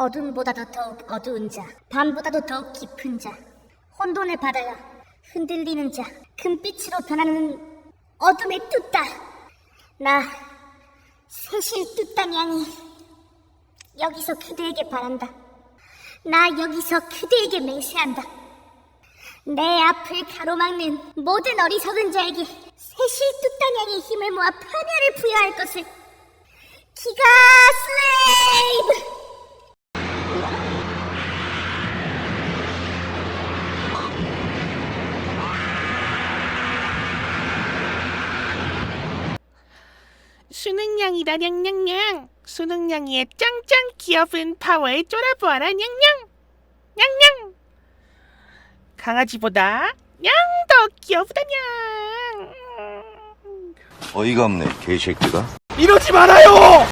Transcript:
어둠보다도 더욱 어두운 자, 밤보다도 더욱 깊은 자, 혼돈의 바다야, 흔들리는 자, 금빛으로 변하는 어둠의 뚜따. 나 세실 뚜따 양이 여기서 그대에게 바란다. 나 여기서 그대에게 맹세한다. 내 앞을 가로막는 모든 어리석은 자에게 세실 뚜따냥의 힘을 모아 파멸을 부여할 것을 기가 슬레이브! 수능냥이다 냥냥냥. 수능냥이의 짱짱 귀여운 파워에 쫄아보아라 냥냥. 냥냥. 강아지보다 냥 더 귀여우다 냥. 어이가 없네 개새끼가. 이러지 말아요!